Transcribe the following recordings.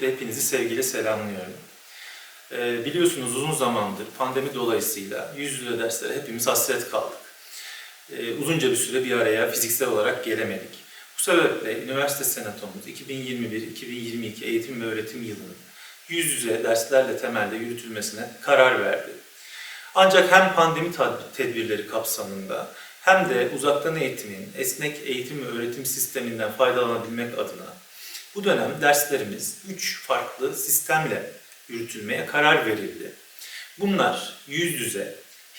hepinizi sevgiyle selamlıyorum. Ee, biliyorsunuz uzun zamandır pandemi dolayısıyla yüz yüze derslere hepimiz hasret kaldık. Ee, uzunca bir süre bir araya fiziksel olarak gelemedik. Bu sebeple üniversite senatomuz 2021-2022 eğitim ve öğretim yılının yüz yüze derslerle temelde yürütülmesine karar verdi. Ancak hem pandemi tedbirleri kapsamında hem de uzaktan eğitimin esnek eğitim ve öğretim sisteminden faydalanabilmek adına bu dönem derslerimiz 3 farklı sistemle yürütülmeye karar verildi. Bunlar yüz yüze,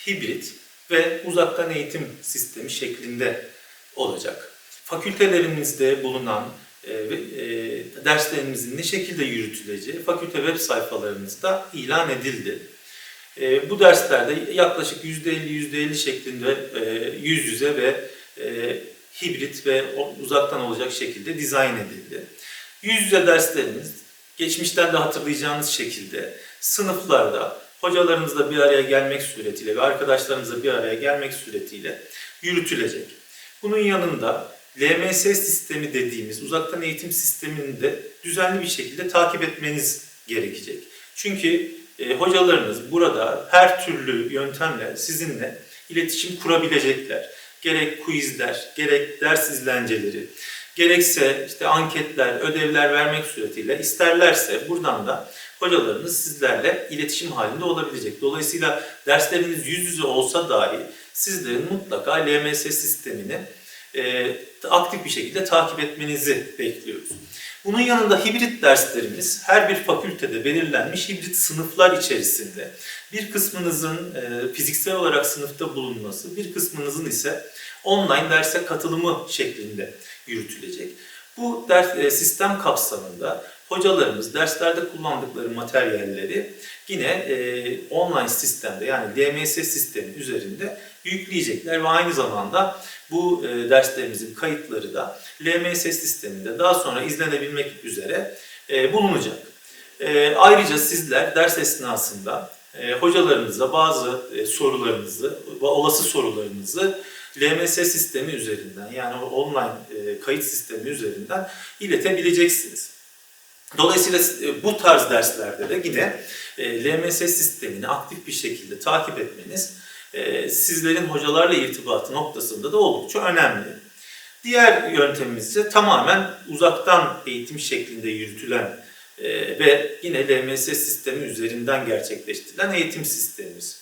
hibrit ve uzaktan eğitim sistemi şeklinde olacak. Fakültelerimizde bulunan e, e, derslerimizin ne şekilde yürütüleceği fakülte web sayfalarımızda ilan edildi. E, bu derslerde yaklaşık %50 %50 şeklinde e, yüz yüze ve e, hibrit ve uzaktan olacak şekilde dizayn edildi. Yüz yüze derslerimiz geçmişten de hatırlayacağınız şekilde sınıflarda hocalarımızla bir araya gelmek suretiyle ve arkadaşlarımızla bir araya gelmek suretiyle yürütülecek. Bunun yanında LMS sistemi dediğimiz uzaktan eğitim sistemini de düzenli bir şekilde takip etmeniz gerekecek. Çünkü e, hocalarınız burada her türlü yöntemle sizinle iletişim kurabilecekler. Gerek quizler, gerek ders izlenceleri, gerekse işte anketler, ödevler vermek suretiyle isterlerse buradan da hocalarınız sizlerle iletişim halinde olabilecek. Dolayısıyla dersleriniz yüz yüze olsa dahi sizlerin mutlaka LMS sistemini e, aktif bir şekilde takip etmenizi bekliyoruz. Bunun yanında hibrit derslerimiz her bir fakültede belirlenmiş hibrit sınıflar içerisinde bir kısmınızın e, fiziksel olarak sınıfta bulunması, bir kısmınızın ise online derse katılımı şeklinde yürütülecek. Bu ders e, sistem kapsamında hocalarımız derslerde kullandıkları materyalleri yine e, online sistemde yani DMS sistemi üzerinde yükleyecekler ve aynı zamanda bu e, derslerimizin kayıtları da LMS sisteminde daha sonra izlenebilmek üzere e, bulunacak. E, ayrıca sizler ders esnasında e, hocalarınıza bazı e, sorularınızı ve olası sorularınızı LMS sistemi üzerinden yani online e, kayıt sistemi üzerinden iletebileceksiniz. Dolayısıyla e, bu tarz derslerde de yine e, LMS sistemini aktif bir şekilde takip etmeniz sizlerin hocalarla irtibatı noktasında da oldukça önemli. Diğer yöntemimiz ise tamamen uzaktan eğitim şeklinde yürütülen ve yine LMS sistemi üzerinden gerçekleştirilen eğitim sistemimiz.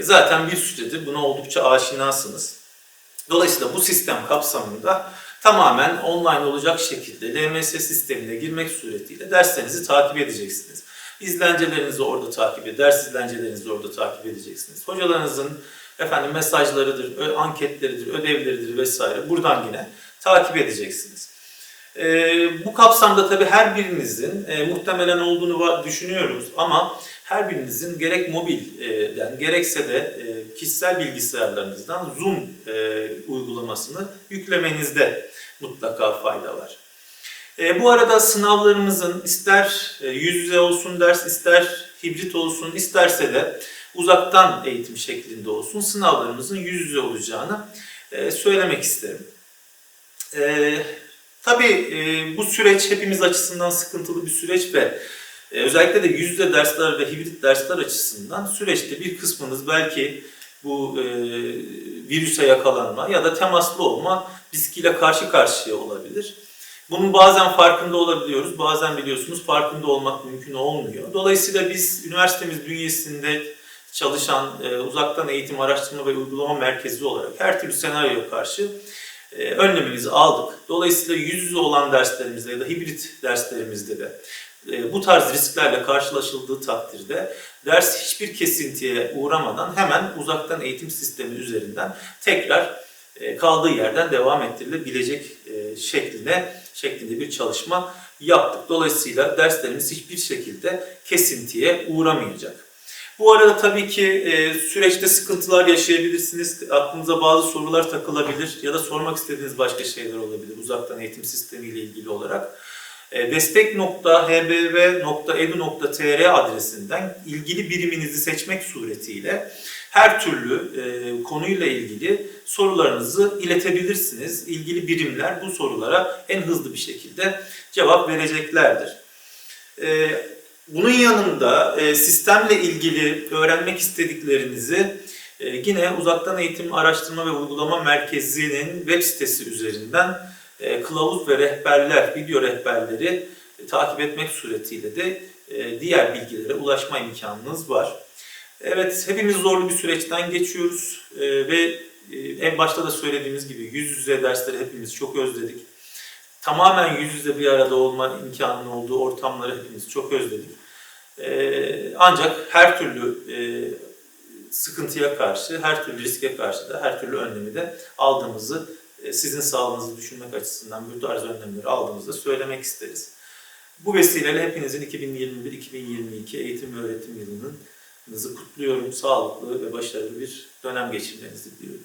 Zaten bir süredir buna oldukça aşinasınız. Dolayısıyla bu sistem kapsamında tamamen online olacak şekilde LMS sistemine girmek suretiyle derslerinizi takip edeceksiniz. İzlencelerinizi orada takip ed, ders izlencelerinizi orada takip edeceksiniz. Hocalarınızın efendim mesajlarıdır, anketleridir, ödevleridir vesaire buradan yine takip edeceksiniz. Ee, bu kapsamda tabii her birinizin e, muhtemelen olduğunu düşünüyoruz ama her birinizin gerek mobilden gerekse de e, kişisel bilgisayarlarınızdan Zoom e, uygulamasını yüklemenizde mutlaka fayda var. E, bu arada sınavlarımızın ister yüz yüze olsun ders, ister hibrit olsun, isterse de uzaktan eğitim şeklinde olsun sınavlarımızın yüz yüze olacağını söylemek isterim. E, tabii bu süreç hepimiz açısından sıkıntılı bir süreç ve e, özellikle de yüz yüze dersler ve hibrit dersler açısından süreçte bir kısmınız belki bu e, virüse yakalanma ya da temaslı olma riskiyle karşı karşıya olabilir. Bunun bazen farkında olabiliyoruz, bazen biliyorsunuz farkında olmak mümkün olmuyor. Dolayısıyla biz üniversitemiz bünyesinde çalışan e, uzaktan eğitim araştırma ve uygulama merkezi olarak her türlü senaryoya karşı e, önlemimizi aldık. Dolayısıyla yüz yüze olan derslerimizde ya da hibrit derslerimizde de bu tarz risklerle karşılaşıldığı takdirde ders hiçbir kesintiye uğramadan hemen uzaktan eğitim sistemi üzerinden tekrar e, kaldığı yerden devam ettirilebilecek e, şeklinde şeklinde bir çalışma yaptık. Dolayısıyla derslerimiz hiçbir şekilde kesintiye uğramayacak. Bu arada tabii ki e, süreçte sıkıntılar yaşayabilirsiniz. Aklınıza bazı sorular takılabilir ya da sormak istediğiniz başka şeyler olabilir uzaktan eğitim sistemiyle ilgili olarak. E, destek.hbv.edu.tr adresinden ilgili biriminizi seçmek suretiyle her türlü e, konuyla ilgili sorularınızı iletebilirsiniz. İlgili birimler bu sorulara en hızlı bir şekilde cevap vereceklerdir. E, bunun yanında sistemle ilgili öğrenmek istediklerinizi yine Uzaktan Eğitim Araştırma ve Uygulama Merkezi'nin web sitesi üzerinden e, kılavuz ve rehberler, video rehberleri e, takip etmek suretiyle de e, diğer bilgilere ulaşma imkanınız var. Evet, hepimiz zorlu bir süreçten geçiyoruz ve en başta da söylediğimiz gibi yüz yüze dersleri hepimiz çok özledik. Tamamen yüz yüze bir arada olma imkanının olduğu ortamları hepimiz çok özledik. Ancak her türlü sıkıntıya karşı, her türlü riske karşı da her türlü önlemi de aldığımızı, sizin sağlığınızı düşünmek açısından bu tarz önlemleri aldığımızı da söylemek isteriz. Bu vesileyle hepinizin 2021-2022 eğitim ve öğretim yılının kutluyorum. Sağlıklı ve başarılı bir dönem geçirmenizi diliyorum.